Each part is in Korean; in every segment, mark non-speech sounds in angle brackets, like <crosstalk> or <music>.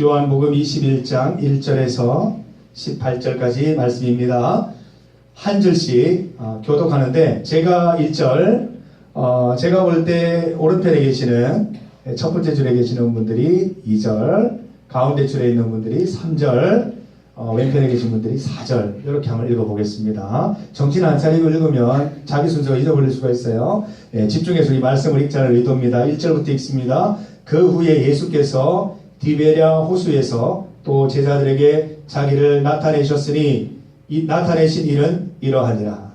요한복음 21장 1절에서 18절까지 말씀입니다. 한 절씩 어, 교독하는데 제가 1절 어, 제가 볼 때 오른편에 계시는 첫 번째 줄에 계시는 분들이 2절 가운데 줄에 있는 분들이 3절 어, 왼편에 계신 분들이 4절 이렇게 한번 읽어보겠습니다. 정신 안 차리고 읽으면 자기 순서가 잊어버릴 수가 있어요. 예, 집중해서 이 말씀을 읽자는 의도입니다. 1절부터 읽습니다. 그 후에 예수께서 디베랴 호수에서 또 제자들에게 자기를 나타내셨으니 이 나타내신 일은 이러하니라.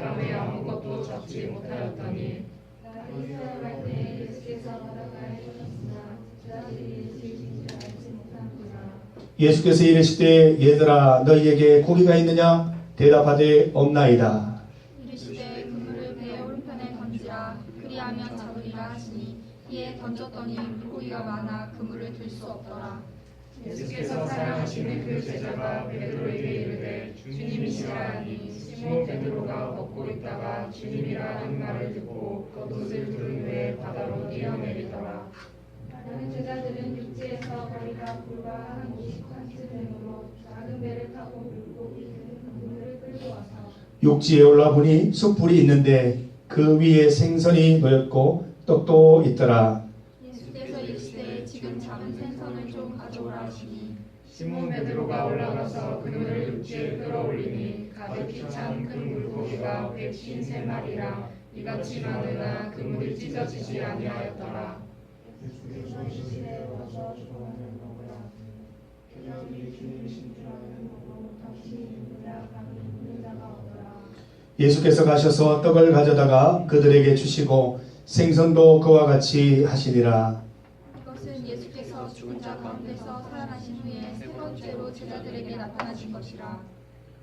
밤에 아무것도 잡지 못하였더니 이스라엘 예수께서 이르시되 얘들아 너희에게 고기가 있느냐? 대답하되 없나이다. 이르시되 그물을 배의 오른편에 던지라. 그리하면 잡으리라 하시니 이에 던졌더니 물고기가 많아 그물을 들 수 없더라. 예수께서 사랑하시는 그 제자가 베드로에게 이르되 주님이시라 하니 시몬 베드로가 걷고 있다가 주님이라 는 말을 듣고 겉옷을 두른 후에 바다로 뛰어내리더라 다른 제자들은 육지에서 거리가 불과 한 50칸쯤 되므로 작은 배를 타고 물고기 큰 그물을 끌고 와서 육지에 올라보니 숯불이 있는데 그 위에 생선이 놓였고 떡도 있더라. 예수께서 이르시되 지금 잡은 생선을 좀 가져오라 하시니 시몬 베드로가 올라가서 그물을 육지에 끌어올리니 가득히 찬 큰 물고기가 백쉰 세 마리라. 이같이 많으나 그물이 찢어지지 아니하였더라. 예수께서 가셔서 떡을 가져다가 그들에게 주시고 생선도 그와 같이 하시니라. 이것은 예수께서 죽은 자 가운데서 살아나신 후에 세 번째로 제자들에게 나타나신 것이라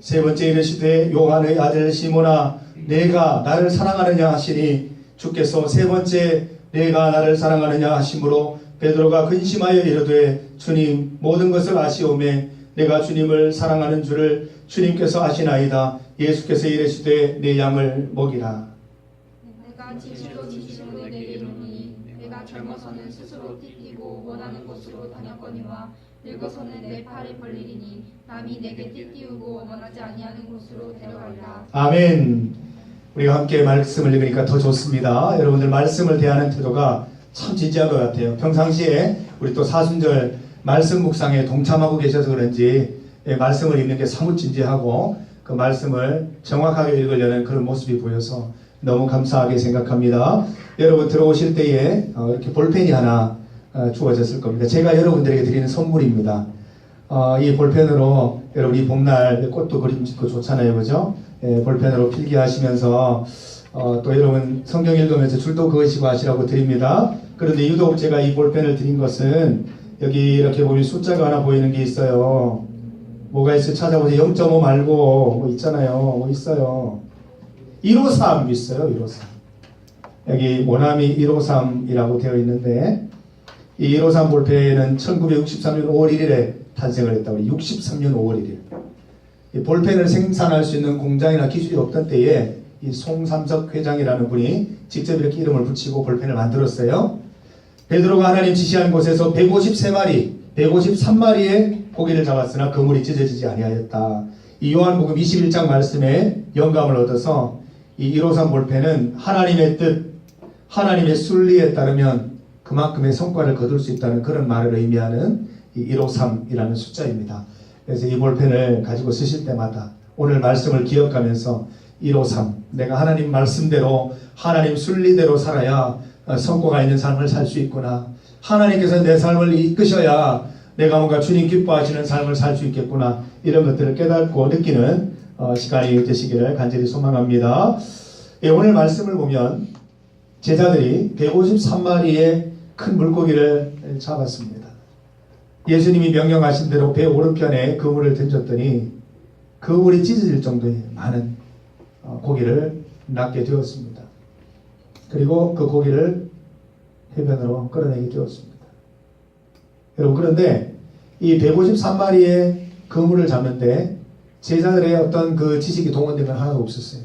세 번째 이르시되 요한의 아들 시모나 내가 나를 사랑하느냐 하시니 주께서 세 번째 내가 나를 사랑하느냐 하심으로 베드로가 근심하여 이르되 주님 모든 것을 아시오매 내가 주님을 사랑하는 줄을 주님께서 아시나이다. 예수께서 이르시되 내 양을 먹이라. 내가 진실로 진실로 내게 이르노니 내가 젊어서는 스스로 띠띠고 원하는 곳으로 다녔거니와 늙어서는 내 팔에 벌리리니 남이 내게 띠띠우고 원하지 아니하는 곳으로 데려가리라 아멘. 우리가 함께 말씀을 읽으니까 더 좋습니다. 여러분들 말씀을 대하는 태도가 참 진지한 것 같아요. 평상시에 우리 또 사순절 말씀 묵상에 동참하고 계셔서 그런지 예, 말씀을 읽는 게 사뭇 진지하고 그 말씀을 정확하게 읽으려는 그런 모습이 보여서 너무 감사하게 생각합니다. 여러분 들어오실 때에 어, 이렇게 볼펜이 하나 어, 주어졌을 겁니다. 제가 여러분들에게 드리는 선물입니다. 어, 이 볼펜으로 여러분 이 봄날 꽃도 그림 짓고 좋잖아요, 그죠? 예, 볼펜으로 필기하시면서 어, 또 여러분 성경 읽으면서 줄도 그으시고 하시라고 드립니다. 그런데 유독 제가 이 볼펜을 드린 것은 여기 이렇게 보면 숫자가 하나 보이는 게 있어요. 뭐가 있어요? 찾아보세요. 0.5 말고 뭐 있잖아요. 뭐 있어요. 153 있어요. 153. 여기 모나미 153이라고 되어 있는데 이 153 볼펜은 1963년 5월 1일에 탄생을 했다고 63년 5월 1일. 이 볼펜을 생산할 수 있는 공장이나 기술이 없던 때에 이 송삼석 회장이라는 분이 직접 이렇게 이름을 붙이고 볼펜을 만들었어요. 베드로가 하나님 지시한 곳에서 153마리, 153마리의 고기를 잡았으나 그물이 찢어지지 아니하였다. 이 요한복음 21장 말씀에 영감을 얻어서 이 153 볼펜은 하나님의 뜻, 하나님의 순리에 따르면 그만큼의 성과를 거둘 수 있다는 그런 말을 의미하는 이 153이라는 숫자입니다. 그래서 이 볼펜을 가지고 쓰실 때마다 오늘 말씀을 기억하면서 153 내가 하나님 말씀대로 하나님 순리대로 살아야 어, 성과가 있는 삶을 살 수 있구나. 하나님께서 내 삶을 이끄셔야 내가 뭔가 주님 기뻐하시는 삶을 살 수 있겠구나. 이런 것들을 깨닫고 느끼는 어, 시간이 되시기를 간절히 소망합니다. 예, 오늘 말씀을 보면 제자들이 153마리의 큰 물고기를 잡았습니다. 예수님이 명령하신 대로 배 오른편에 그물을 던졌더니 그물이 찢어질 정도의 많은 어, 고기를 낚게 되었습니다. 그리고 그 고기를 해변으로 끌어내게 되었습니다. 여러분 그런데 이 153마리의 그물을 잡는데 제자들의 어떤 그 지식이 동원된 건 하나도 없었어요.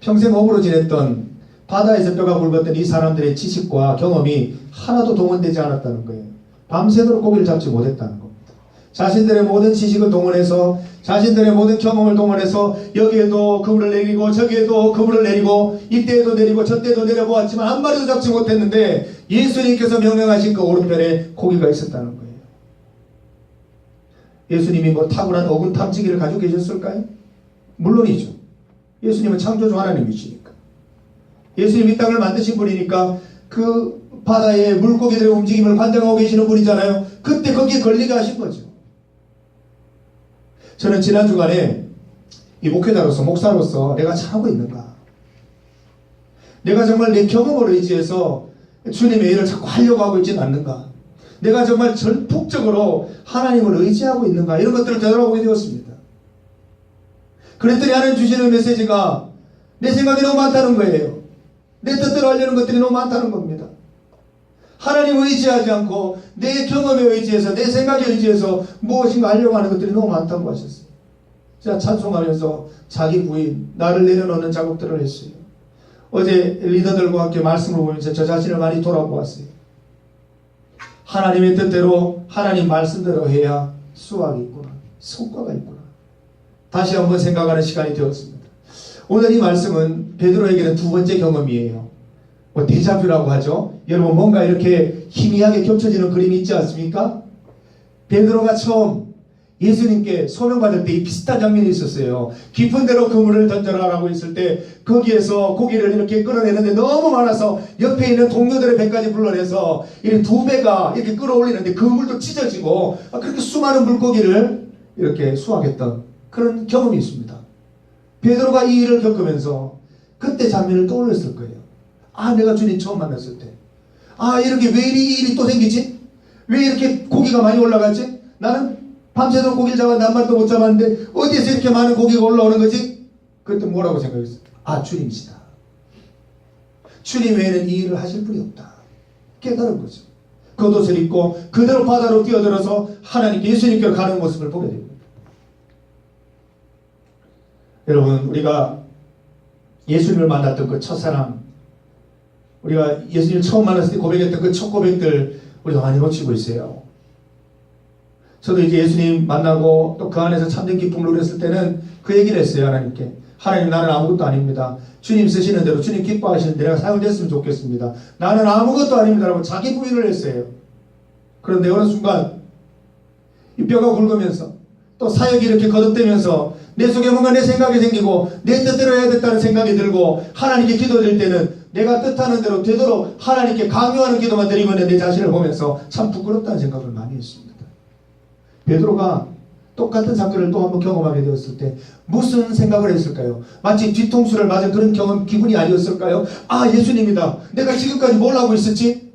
평생 어부로 지냈던 바다에서 뼈가 굵었던 이 사람들의 지식과 경험이 하나도 동원되지 않았다는 거예요. 밤새도록 고기를 잡지 못했다는 겁니다. 자신들의 모든 지식을 동원해서 자신들의 모든 경험을 동원해서 여기에도 그물을 내리고 저기에도 그물을 내리고 이때에도 내리고 저때도 내려보았지만 한 마리도 잡지 못했는데 예수님께서 명령하신 그 오른편에 고기가 있었다는 거예요. 예수님이 뭐 타고난 어군 탐지기를 가지고 계셨을까요? 물론이죠. 예수님은 창조주 하나님이시니까. 예수님이 이 땅을 만드신 분이니까 그 바다의 물고기들의 움직임을 관장하고 계시는 분이잖아요. 그때 거기에 걸리게 하신 거죠. 저는 지난 주간에 이 목회자로서 목사로서 내가 잘하고 있는가? 내가 정말 내 경험을 의지해서 주님의 일을 자꾸 하려고 하고 있지는 않는가? 내가 정말 전폭적으로 하나님을 의지하고 있는가? 이런 것들을 되돌아보게 되었습니다. 그랬더니 하나님 주시는 메시지가 내 생각이 너무 많다는 거예요. 내 뜻대로 하려는 것들이 너무 많다는 겁니다. 하나님 의지하지 않고 내 경험에 의지해서 내 생각에 의지해서 무엇인가 하려고 하는 것들이 너무 많다고 하셨어요. 제가 찬송하면서 자기 부인 나를 내려놓는 작업들을 했어요. 어제 리더들과 함께 말씀을 보면서 저 자신을 많이 돌아보았어요. 하나님의 뜻대로 하나님 말씀대로 해야 수확이 있구나. 성과가 있구나. 다시 한번 생각하는 시간이 되었습니다. 오늘 이 말씀은 베드로에게는 두 번째 경험이에요. 뭐 데자뷰라고 하죠. 여러분 뭔가 이렇게 희미하게 겹쳐지는 그림이 있지 않습니까? 베드로가 처음 예수님께 소명받을 때 이 비슷한 장면이 있었어요. 깊은 데로 그물을 던져라라고 했을 때 거기에서 고기를 이렇게 끌어내는데 너무 많아서 옆에 있는 동료들의 배까지 불러내서 이렇게 두 배가 이렇게 끌어올리는데 그 물도 찢어지고 아, 그렇게 수많은 물고기를 이렇게 수확했던 그런 경험이 있습니다. 베드로가 이 일을 겪으면서 그때 장면을 떠올렸을 거예요. 아, 내가 주님 처음 만났을 때. 아, 이렇게 왜 이 일이 또 생기지? 왜 이렇게 고기가 많이 올라갔지? 나는 밤새도록 고기를 잡았는데 한 마리도 못 잡았는데 어디에서 이렇게 많은 고기가 올라오는 거지? 그때 뭐라고 생각했어요? 아, 주님이시다. 주님 외에는 이 일을 하실 분이 없다. 깨달은 거죠. 겉옷을 입고 그대로 바다로 뛰어들어서 하나님께 예수님께 가는 모습을 보게 됩니다. 여러분, 우리가 예수님을 만났던 그 첫사랑, 우리가 예수님을 처음 만났을 때 고백했던 그 첫 고백들 우리가 많이 놓치고 있어요. 저도 이제 예수님 만나고 또 그 안에서 참된 기쁨을 누렸을 때는 그 얘기를 했어요, 하나님께. 하나님, 나는 아무것도 아닙니다. 주님 쓰시는 대로, 주님 기뻐하시는 대로 사용됐으면 좋겠습니다. 나는 아무것도 아닙니다라고 자기 부인을 했어요. 그런데 어느 순간, 이 뼈가 굵으면서, 또 사역이 이렇게 거듭되면서, 내 속에 뭔가 내 생각이 생기고, 내 뜻대로 해야 됐다는 생각이 들고, 하나님께 기도드릴 때는 내가 뜻하는 대로 되도록 하나님께 강요하는 기도만 있는 내 자신을 보면서 참 부끄럽다는 생각을 많이 했습니다. 베드로가 똑같은 사건을 또 한번 경험하게 되었을 때 무슨 생각을 했을까요? 마치 뒤통수를 맞은 그런 경험 기분이 아니었을까요? 아 예수님이다. 내가 지금까지 뭘 하고 있었지?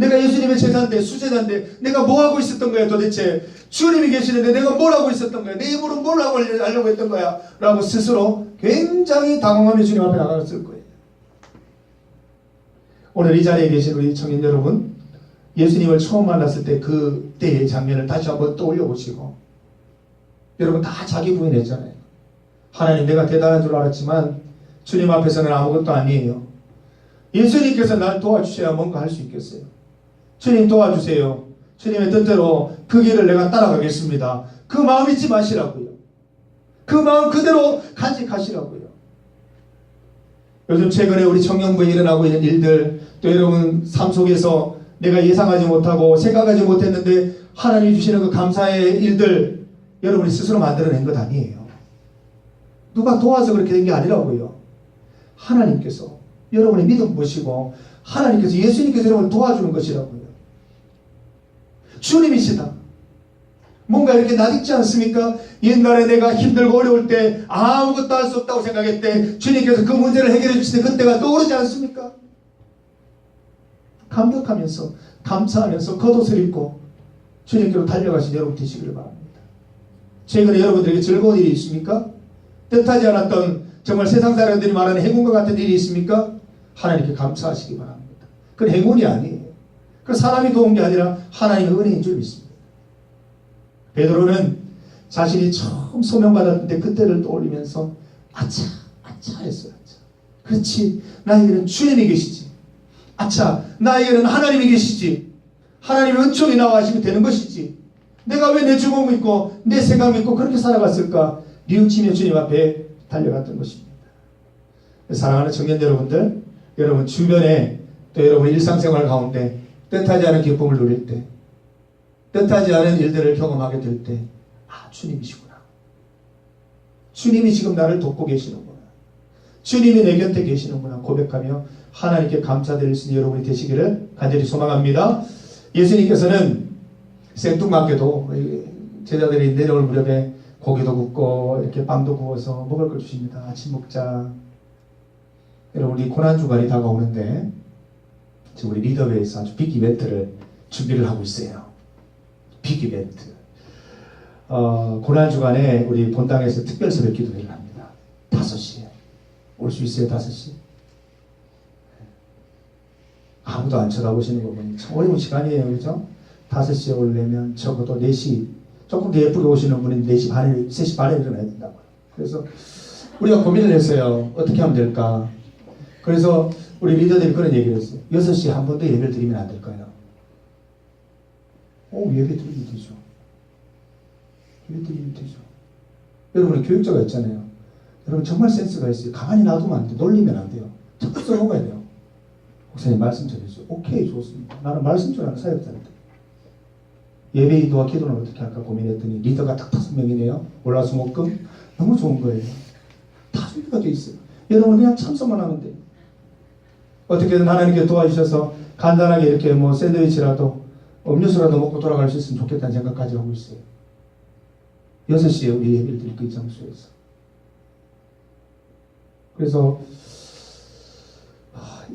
내가 예수님의 제자인데 수제자인데 내가 뭐 하고 있었던 거야 도대체? 주님이 계시는데 내가 뭘 하고 있었던 거야? 내 입으로 뭘 하고 하려고 했던 거야? 라고 스스로 굉장히 당황하며 주님 앞에 나갔을 거예요. 오늘 이 자리에 계신 우리 청년 여러분 예수님을 처음 만났을 때 그때의 장면을 다시 한번 떠올려 보시고 여러분 다 자기 부인했잖아요. 하나님 내가 대단한 줄 알았지만 주님 앞에서는 아무것도 아니에요. 예수님께서 날 도와주셔야 뭔가 할 수 있겠어요. 주님 도와주세요. 주님의 뜻대로 그 길을 내가 따라가겠습니다. 그 마음 잊지 마시라고요. 그 마음 그대로 간직하시라고요. 요즘 최근에 우리 청년부에 일어나고 있는 일들 또 여러분 삶 속에서 내가 예상하지 못하고 생각하지 못했는데 하나님이 주시는 그 감사의 일들 여러분이 스스로 만들어낸 것 아니에요. 누가 도와서 그렇게 된 게 아니라고요. 하나님께서 여러분의 믿음 보시고 하나님께서 예수님께서 여러분을 도와주는 것이라고요. 주님이시다. 뭔가 이렇게 낯익지 않습니까? 옛날에 내가 힘들고 어려울 때 아무것도 할 수 없다고 생각했대. 주님께서 그 문제를 해결해 주실 때 그때가 떠오르지 않습니까? 감격하면서 감사하면서 겉옷을 입고 주님께로 달려가신 여러분 되시기를 바랍니다. 최근에 여러분들에게 즐거운 일이 있습니까? 뜻하지 않았던 정말 세상 사람들이 말하는 행운과 같은 일이 있습니까? 하나님께 감사하시기 바랍니다. 그건 행운이 아니에요. 그 사람이 도운 게 아니라 하나님의 은혜인 줄 믿습니다. 베드로는 자신이 처음 소명받았을 때 그때를 떠올리면서 아차 아차 했어요. 아차. 그렇지 나에게는 주님이 계시지. 아차 나에게는 하나님이 계시지. 하나님의 은총이 나와 하시면 되는 것이지. 내가 왜 내 주먹 믿고 내 생각 믿고 그렇게 살아갔을까? 뉘우치며 주님 앞에 달려갔던 것입니다. 사랑하는 청년 여러분들, 여러분 주변에 또 여러분 일상생활 가운데 뜻하지 않은 기쁨을 누릴 때, 뜻하지 않은 일들을 경험하게 될 때, 아 주님이시구나. 주님이 지금 나를 돕고 계시는구나. 주님이 내 곁에 계시는구나 고백하며 하나님께 감사드릴 수 있는 여러분이 되시기를 간절히 소망합니다. 예수님께서는 생뚱맞게도 제자들이 내려올 무렵에 고기도 굽고 이렇게 빵도 구워서 먹을 걸 주십니다. 아침 먹자. 여러분 우리 고난 주간이 다가오는데 지금 우리 리더회에서 아주 빅 이벤트를 준비를 하고 있어요. 빅 이벤트. 어, 고난 주간에 우리 본당에서 특별 새벽 기도회를 합니다. 5시에. 올 수 있어요, 5시? 아무도 안 쳐다보시는 거 보니 참 어려운 시간이에요, 그죠? 5시에 오려면 적어도 4시, 조금 더 예쁘게 오시는 분은 4시 반에, 3시 반에 일어나야 된다고요. 그래서 우리가 고민을 했어요. 어떻게 하면 될까? 그래서 우리 리더들이 그런 얘기를 했어요. 6시에 한 번 더 예배를 드리면 안 될까요? 오, 예배 드리면 되죠. 예배 드리면 되죠. 여러분은 교육자가 있잖아요. 여러분 정말 센스가 있어요. 가만히 놔두면 안 돼. 놀리면 안 돼요. 자꾸 써먹어야 돼요. 목사님 말씀 전해주세요. 오케이, 좋습니다. 나는 말씀 전하는 사역자인데. 예배 인도와 기도는 어떻게 할까 고민했더니 리더가 딱 다섯 명이네요. 월화수목금 너무 좋은 거예요. 다 준비가 돼 있어요. 여러분 그냥 참석만 하면 돼요. 어떻게든 하나님께 도와주셔서 간단하게 이렇게 뭐 샌드위치라도 음료수라도 먹고 돌아갈 수 있으면 좋겠다는 생각까지 하고 있어요. 6시에 우리 예배를 드릴 그 장소에서. 그래서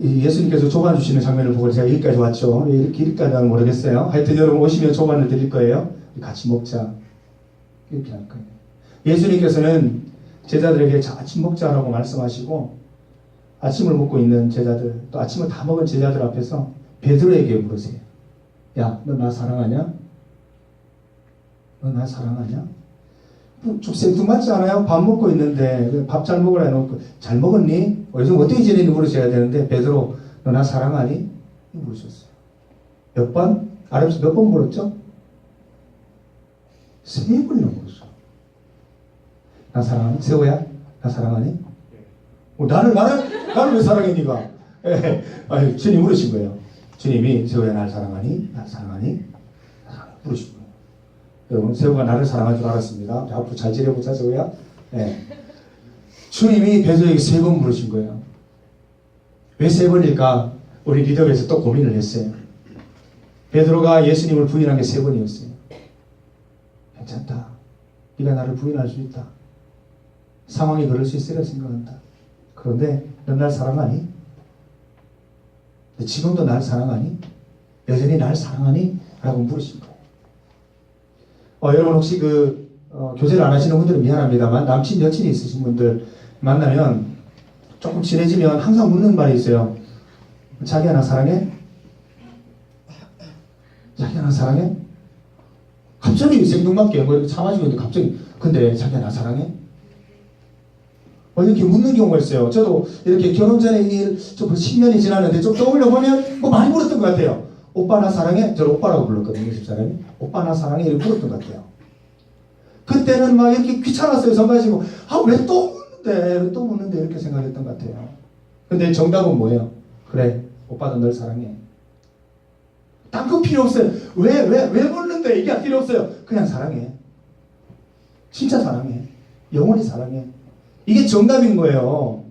예수님께서 조반 주시는 장면을 보고 제가 여기까지 왔죠. 왜 이렇게 여기까지는 모르겠어요. 하여튼 여러분 오시면 조반을 드릴 거예요. 같이 먹자. 이렇게 할 거예요. 예수님께서는 제자들에게 자, 아침 먹자라고 말씀하시고 아침을 먹고 있는 제자들 또 아침을 다 먹은 제자들 앞에서 베드로에게 물으세요. 야, 너 나 사랑하냐? 너 나 사랑하냐? 뭐좀 생뚱 맞지 않아요? 밥 먹고 있는데 밥 잘 먹으라 해놓고 잘 먹었니? 어, 요즘 어떻게 지내니 물으셔야 되는데 베드로 너 나 사랑하니? 물으셨어요. 몇 번? 아랍에서 몇 번 물었죠? 세 번이나 물었어. 나 사랑하니? 세호야? 나 사랑하니? 어, 나를 나를 나를 왜 사랑해 네가? 예, 주님 물으신 거예요. 주님이 세호야 나를 사랑하니? 나 사랑하니? 물으신 거예요. 여러분 세호가 나를 사랑할 줄 알았습니다. 자, 앞으로 잘 지내보자 세호야. 예. 주님이 베드로에게 세 번 물으신 거예요. 왜 세 번일까? 우리 리더에서 또 고민을 했어요. 베드로가 예수님을 부인한 게 세 번이었어요. 괜찮다. 네가 나를 부인할 수 있다. 상황이 그럴 수 있으리라 생각한다. 그런데 넌 날 사랑하니? 너 지금도 날 사랑하니? 여전히 날 사랑하니? 라고 거예요. 어, 여러분 혹시 그 어, 교제를 안 하시는 분들은 미안합니다만 남친 여친이 있으신 분들 만나면 조금 친해지면 항상 묻는 말이 있어요. 자기야 나 사랑해? 자기야 나 사랑해? 갑자기 생뚱맞게 뭐 이렇게 참아지고 있는데 갑자기 근데 자기야 나 사랑해? 어, 이렇게 묻는 경우가 있어요. 저도 이렇게 결혼 전에 일, 좀 10년이 지났는데 좀 떠올려 보면 뭐 많이 물었던 것 같아요. 오빠 나 사랑해? 저를 오빠라고 불렀거든요, 집사람이. 오빠 나 사랑해? 이렇게 물었던 것 같아요. 그때는 막 이렇게 귀찮았어요, 성가시고. 아, 왜 또 묻는데? 왜또 묻는데? 이렇게 생각했던 것 같아요. 근데 정답은 뭐예요? 그래, 오빠도 널 사랑해. 딴거 필요 없어요. 왜, 왜, 왜 묻는데? 이게 필요 없어요. 그냥 사랑해. 진짜 사랑해. 영원히 사랑해. 이게 정답인 거예요.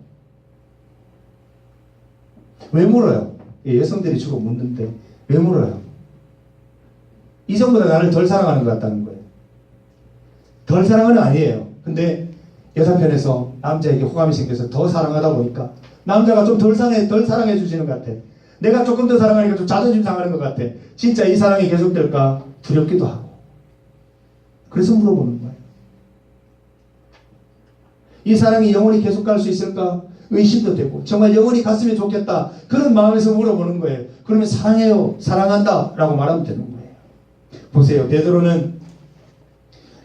왜 물어요? 예, 여성들이 주로 묻는데 왜 물어요? 이전보다 나를 덜 사랑하는 것 같다는 거예요. 덜 사랑은 아니에요. 근데 여자 편에서 남자에게 호감이 생겨서 더 사랑하다 보니까 남자가 좀 덜 사랑해, 덜 사랑해 주시는 것 같아. 내가 조금 더 사랑하니까 좀 자존심 상하는 것 같아. 진짜 이 사랑이 계속될까 두렵기도 하고. 그래서 물어보는 거예요. 이 사랑이 영원히 계속 갈 수 있을까? 의심도 되고 정말 영원히 갔으면 좋겠다. 그런 마음에서 물어보는 거예요. 그러면 사랑해요. 사랑한다. 라고 말하면 되는 거예요. 보세요. 베드로는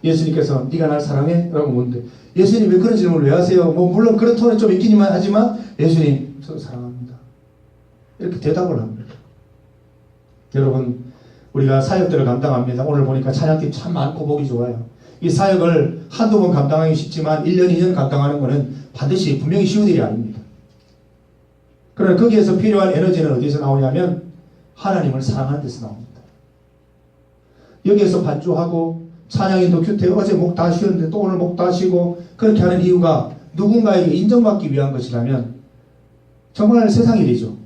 예수님께서 네가 날 사랑해? 라고 묻는데 예수님 왜 그런 질문을 왜 하세요? 뭐 물론 그런 톤이 좀 있긴 하지만 예수님 저 사랑합니다. 이렇게 대답을 합니다. 여러분 우리가 사역들을 감당합니다. 오늘 보니까 찬양팀 참 많고 보기 좋아요. 이 사역을 한두 번 감당하기 쉽지만 1년, 2년 감당하는 것은 반드시 분명히 쉬운 일이 아닙니다. 그러나 거기에서 필요한 에너지는 어디서 나오냐면 하나님을 사랑하는 데서 나옵니다. 여기에서 반주하고 찬양인도 큐테 어제 목 다 쉬었는데 또 오늘 목 다 쉬고 그렇게 하는 이유가 누군가에게 인정받기 위한 것이라면 정말 세상 일이죠.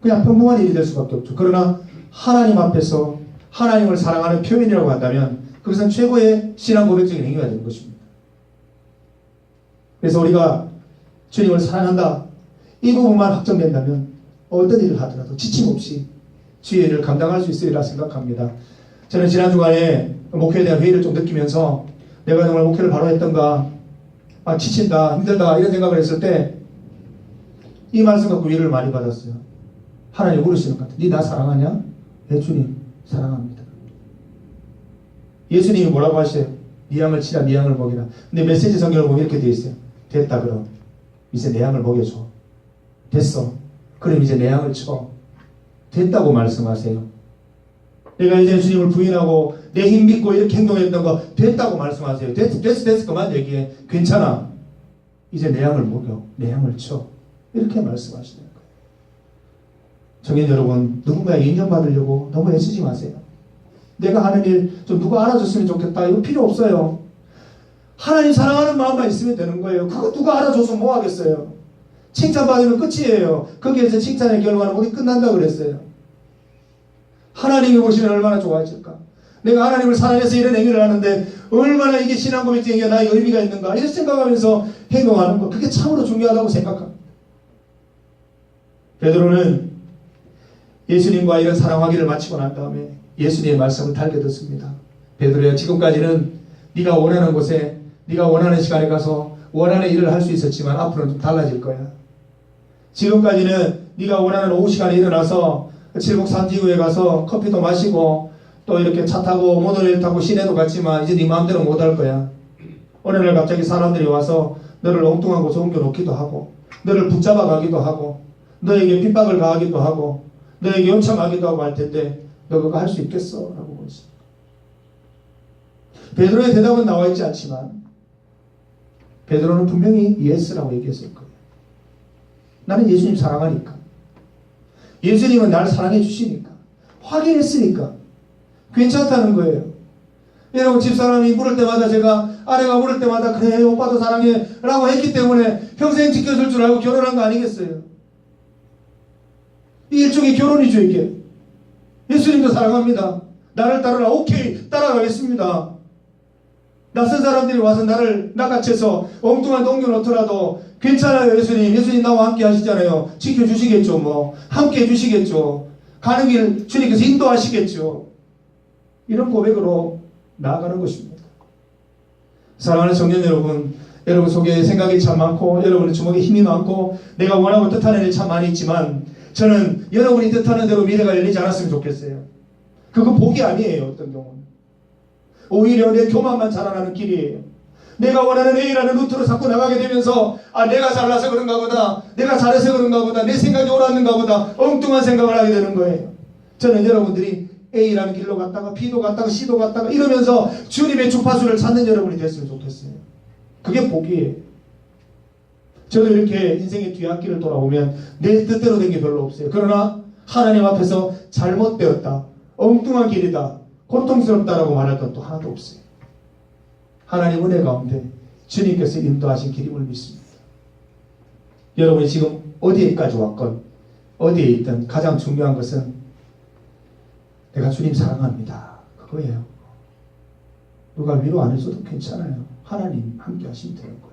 그냥 평범한 일이 될 수밖에 없죠. 그러나 하나님 앞에서 하나님을 사랑하는 표현이라고 한다면 그것은 최고의 신앙 고백적인 행위가 되는 것입니다. 그래서 우리가 주님을 사랑한다. 이 부분만 확정된다면 어떤 일을 하더라도 지침 없이 주의 일을 감당할 수 있으리라 생각합니다. 저는 지난 주간에 목회에 대한 회의를 좀 느끼면서 내가 정말 목회를 바로 했던가, 아, 지친다, 힘들다, 이런 생각을 했을 때 이 말씀 갖고 위로를 많이 받았어요. 하나님 물으시는 것 같아요. 니나 사랑하냐? 네, 주님, 사랑합니다. 예수님이 뭐라고 하세요? 네 양을 치라, 네 양을 먹이라. 근데 메시지 성경을 보면 이렇게 되어 있어요. 됐다, 그럼. 이제 내 양을 먹여줘. 됐어. 그럼 이제 내 양을 쳐. 됐다고 말씀하세요. 내가 이제 주님을 부인하고 내 힘 믿고 이렇게 행동했던 거 됐다고 말씀하세요. 됐, 됐어, 됐어. 그만 얘기해. 괜찮아. 이제 내 양을 먹여. 내 양을 쳐. 이렇게 말씀하시는 거예요. 청년 여러분, 누군가에게 인정받으려고 너무 애쓰지 마세요. 내가 하는 일 좀 누가 알아줬으면 좋겠다. 이거 필요 없어요. 하나님 사랑하는 마음만 있으면 되는 거예요. 그거 누가 알아줘서 뭐 하겠어요. 칭찬받으면 끝이에요. 거기에서 칭찬의 결과는 우리 끝난다 그랬어요. 하나님이 보시면 얼마나 좋아하실까. 내가 하나님을 사랑해서 이런 행위를 하는데 얼마나 이게 신앙 고백적인 나의 의미가 있는가 이런 생각하면서 행동하는 거 그게 참으로 중요하다고 생각합니다. 베드로는 예수님과 이런 사랑 관계를 마치고 난 다음에 예수님의 말씀을 달게 듣습니다. 베드로야 지금까지는 네가 원하는 곳에 네가 원하는 시간에 가서 원하는 일을 할 수 있었지만 앞으로는 좀 달라질 거야. 지금까지는 네가 원하는 오후 시간에 일어나서 칠곡 산지구에 가서 커피도 마시고 또 이렇게 차 타고 모노레일 타고 시내도 갔지만 이제 네 마음대로 못 할 거야. 어느 날 갑자기 사람들이 와서 너를 엉뚱한 곳에 옮겨 놓기도 하고 너를 붙잡아 가기도 하고 너에게 핍박을 가하기도 하고 너에게 연청하기도 하고 할 텐데 너 그거 할 수 있겠어? 라고 물었습니다. 베드로의 대답은 나와 있지 않지만 베드로는 분명히 예스라고 얘기했을 거예요. 나는 예수님 사랑하니까. 예수님은 나를 사랑해 주시니까. 확인했으니까. 괜찮다는 거예요. 여러분 집사람이 물을 때마다 제가 아내가 물을 때마다 그래 오빠도 사랑해 라고 했기 때문에 평생 지켜줄 줄 알고 결혼한 거 아니겠어요? 이 일종의 결혼이죠 이게. 예수님도 사랑합니다. 나를 따르라. 오케이 따라가겠습니다. 낯선 사람들이 와서 나를 낚아채서 엉뚱한 동교 놓더라도 괜찮아요 예수님. 예수님 나와 함께 하시잖아요. 지켜주시겠죠 뭐. 함께 해주시겠죠. 가는 길 주님께서 인도하시겠죠. 이런 고백으로 나아가는 것입니다. 사랑하는 청년 여러분, 여러분 속에 생각이 참 많고 여러분의 주먹에 힘이 많고 내가 원하고 뜻하는 일이 참 많이 있지만 저는 여러분이 뜻하는 대로 미래가 열리지 않았으면 좋겠어요. 그거 복이 아니에요. 어떤 경우는. 오히려 내 교만만 자라나는 길이에요. 내가 원하는 A라는 루트로 자꾸 나가게 되면서 아 내가 잘나서 그런가 보다 내가 잘해서 그런가 보다 내 생각이 옳았는가 보다 엉뚱한 생각을 하게 되는 거예요. 저는 여러분들이 A라는 길로 갔다가 B도 갔다가 C도 갔다가 이러면서 주님의 주파수를 찾는 여러분이 됐으면 좋겠어요. 그게 복이에요. 저도 이렇게 인생의 뒤안길을 돌아보면 내 뜻대로 된 게 별로 없어요. 그러나 하나님 앞에서 잘못되었다. 엉뚱한 길이다. 고통스럽다라고 말할 건또 하나도 없어요. 하나님 은혜 가운데 주님께서 인도하신 길임을 믿습니다. 여러분이 지금 어디에까지 왔건 어디에 있든 가장 중요한 것은 내가 주님 사랑합니다. 그거예요. 누가 위로 안 해줘도 괜찮아요. 하나님 함께 하시면 거예요.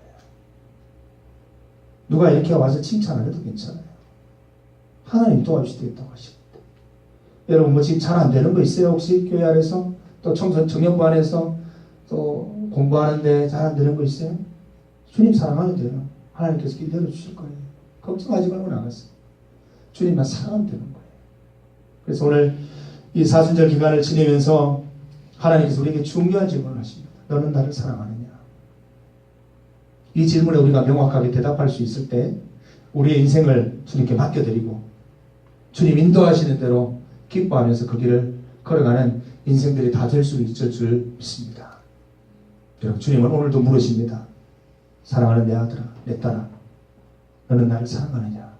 누가 이렇게 와서 칭찬 안 해도 괜찮아요. 하나님 도와주시겠다고 하십니다. 여러분 뭐 지금 잘 안 되는 거 있어요? 혹시 교회 안에서 또 청소 청년부 안에서 또 공부하는데 잘 안 되는 거 있어요? 주님 사랑하면 돼요. 하나님께서 길 열어주실 거예요. 걱정하지 말고 나가세요. 주님만 사랑하면 되는 거예요. 그래서 오늘 이 사순절 기간을 지내면서 하나님께서 우리에게 중요한 질문을 하십니다. 너는 나를 사랑하느냐? 이 질문에 우리가 명확하게 대답할 수 있을 때 우리의 인생을 주님께 맡겨드리고 주님 인도하시는 대로 기뻐하면서 그 길을 걸어가는 인생들이 다 될 수 있을 줄 믿습니다. 여러분 주님은 오늘도 물으십니다. 사랑하는 내 아들아, 내 딸아, 너는 나를 사랑하느냐?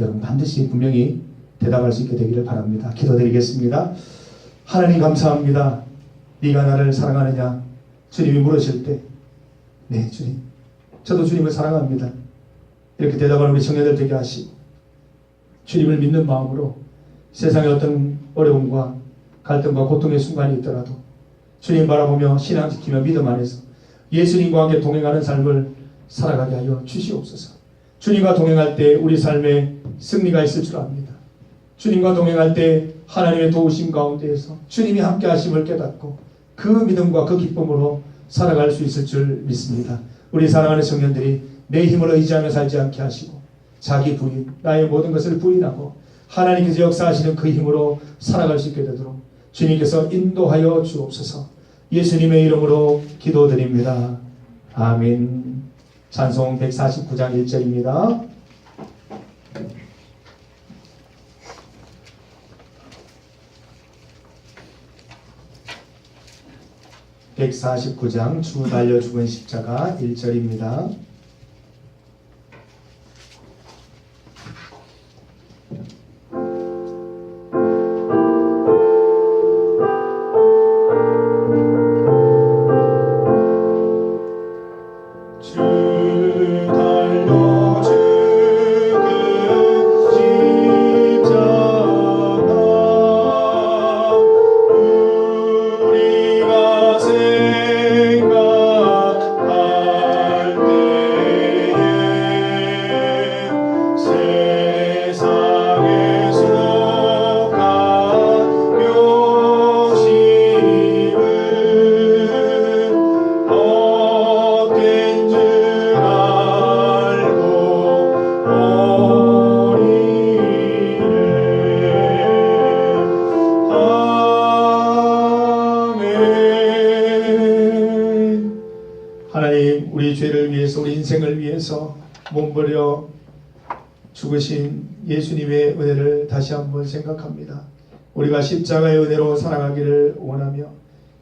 여러분 반드시 분명히 대답할 수 있게 되기를 바랍니다. 기도드리겠습니다. 하나님 감사합니다. 네가 나를 사랑하느냐? 주님이 물으실 때, 네 주님, 저도 주님을 사랑합니다. 이렇게 대답하는 우리 청년들 되게 하시고 주님을 믿는 마음으로 세상의 어떤 어려움과 갈등과 고통의 순간이 있더라도 주님 바라보며 신앙 지키며 믿음 안에서 예수님과 함께 동행하는 삶을 살아가게 하여 주시옵소서. 주님과 동행할 때 우리 삶에 승리가 있을 줄 압니다. 주님과 동행할 때 하나님의 도우심 가운데에서 주님이 함께 하심을 깨닫고 그 믿음과 그 기쁨으로 살아갈 수 있을 줄 믿습니다. 우리 사랑하는 청년들이 내 힘을 의지하며 살지 않게 하시고 자기 부인, 나의 모든 것을 부인하고 하나님께서 역사하시는 그 힘으로 살아갈 수 있게 되도록 주님께서 인도하여 주옵소서. 예수님의 이름으로 기도드립니다. 아멘. 찬송 149장 1절입니다. (149장) 주 달려 죽은 십자가 1절입니다. 우리 죄를 위해서 우리 인생을 위해서 몸버려 죽으신 예수님의 은혜를 다시 한번 생각합니다. 우리가 십자가의 은혜로 살아가기를 원하며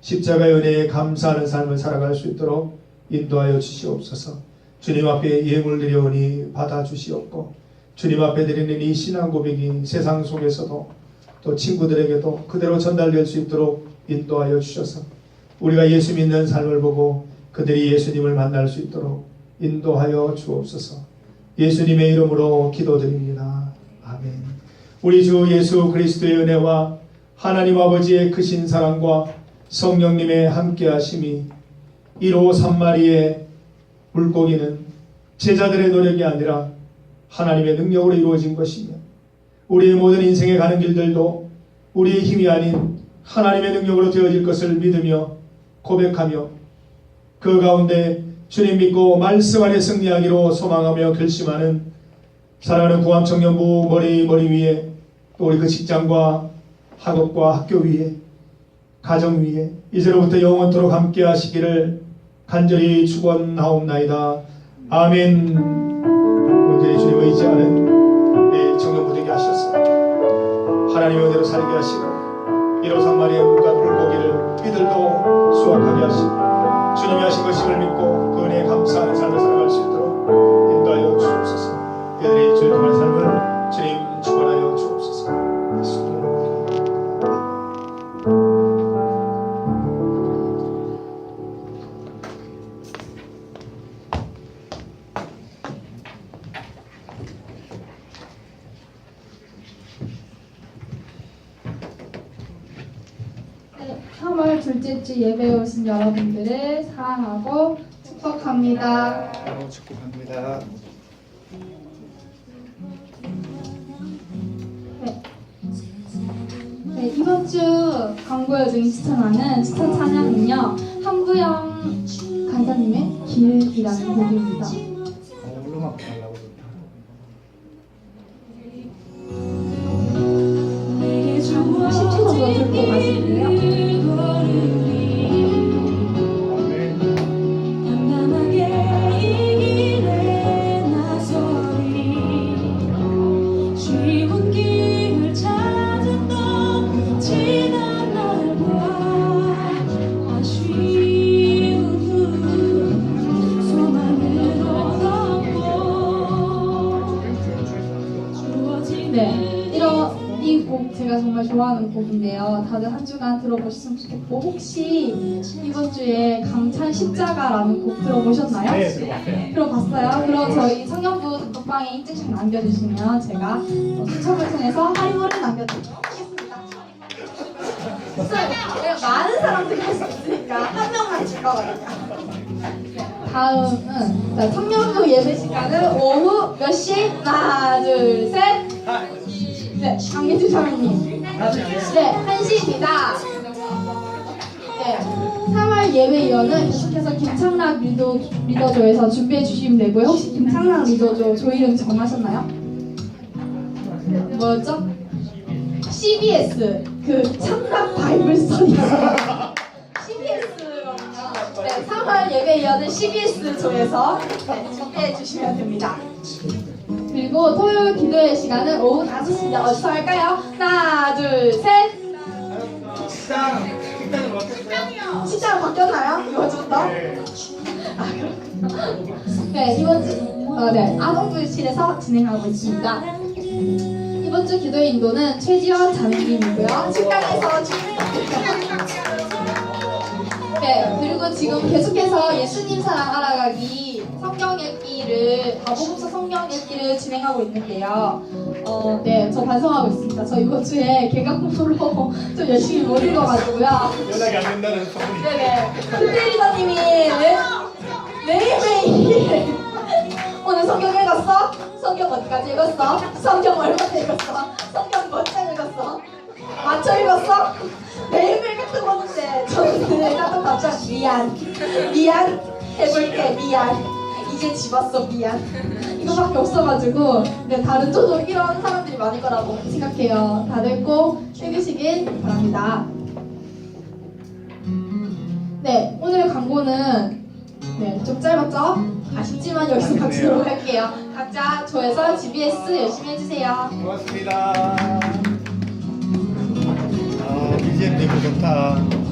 십자가의 은혜에 감사하는 삶을 살아갈 수 있도록 인도하여 주시옵소서. 주님 앞에 예물 드려오니 받아 주시옵고 주님 앞에 드리는 이 신앙 고백이 세상 속에서도 또 친구들에게도 그대로 전달될 수 있도록 인도하여 주셔서 우리가 예수 믿는 삶을 보고 그들이 예수님을 만날 수 있도록 인도하여 주옵소서. 예수님의 이름으로 기도드립니다. 아멘. 우리 주 예수 그리스도의 은혜와 하나님 아버지의 크신 사랑과 성령님의 함께하심이 1호 3마리의 물고기는 제자들의 노력이 아니라 하나님의 능력으로 이루어진 것이며 우리의 모든 인생에 가는 길들도 우리의 힘이 아닌 하나님의 능력으로 되어질 것을 믿으며 고백하며 그 가운데 주님 믿고 말씀 안에 승리하기로 소망하며 결심하는 사랑하는 구암 청년부 머리 머리 위에 또 우리 그 직장과 학업과 학교 위에 가정 위에 이제로부터 영원토록 함께 하시기를 간절히 축원하옵나이다. 아멘. 온전히 주님 의지하는 내 청년부들에게 하셨어. 하나님의 은혜로 살게 하시고 1호 3마리의 물과 물고기를 이들도 수확하게 하시고 주님이 하신 것임을 믿고 그 은혜에 감사하는 삶을 살아갈 수 있도록 인도하여 주옵소서. 이들이 주의 3월 둘째 주 예배에 오신 여러분들을 사랑하고 축복합니다. 어, 축복합니다. 네, 이번 주 광고여 중에 추천하는 추천 찬양은요. 한부영 간사님의 길이라는 곡입니다. 좋아하는 곡인데요. 다들 한 주간 들어보셨으면 좋겠고 혹시 이번 주에 강찬 십자가라는 곡 들어보셨나요? 네, 들어봤어요. 들어봤어요? 그럼 저희 청년부 단톡방에 인증샷 남겨주시면 제가 어, 추첨을 통해서 할인물을 남겨드리도록 하겠습니다. 네, 많은 사람들이 할 수 있으니까 한 명만 줄 거거든요. 네, 다음은 자, 청년부 예배 시간은 오후 몇 시? 하나, 둘, 셋. 네, 강민주 사모님. 네, 1시입니다. 네, 3월 예배 이어는 계속해서 김창락 리더, 리더조에서 준비해 주시면 되고요. 혹시 김창락 리더조 조 이름 정하셨나요? 뭐였죠? CBS 그 창락 바이블 스터디 CBS거든요. 네, 3월 예배 이어는 CBS 조에서 네, 준비해 주시면 됩니다. 그리고 토요일 기도의 시간은 오후 5시입니다. 어디서 할까요? 하나, 둘, 셋. 식당, 식당이 어땠어요? 시장 바뀌었나요? 이번 주부터? 아, 그렇군요. 네, 이번 주, 어, 네, 아동부실에서 진행하고 있습니다. 이번 주 기도의 인도는 최지원 자매님이고요. 식당에서 네, 그리고 지금 계속해서 예수님 사랑 알아가기 성경 읽기를 다보고서 성경 읽기를 진행하고 있는데요. 어, 네, 저 반성하고 있습니다. 저 이번 주에 개강 공부로 <laughs> 좀 열심히 못 읽어가지고요. 연락이 안 된다는 소문이. 네네. 근데 리더님이 매, 매일매일 오늘 성경 읽었어? 성경 어디까지 읽었어? 성경 얼마나 읽었어? 성경 몇 장 읽었어? 맞춰 읽었어? 매일매일 같은 거는데 저는 그냥 따뜻 답장 미안 미안 해볼게 미안 이제 집었어 미안. 이거밖에 없어가지고. 근데 다른 초등 이런 사람들이 많을 거라고 생각해요. 다들 꼭 읽으시길 바랍니다. 네 오늘 광고는 네, 좀 짧았죠? 아쉽지만 여기서 마치도록 할게요. 각자 조에서 GBS 열심히 해주세요. 고맙습니다. 아 BGM 되게 좋다.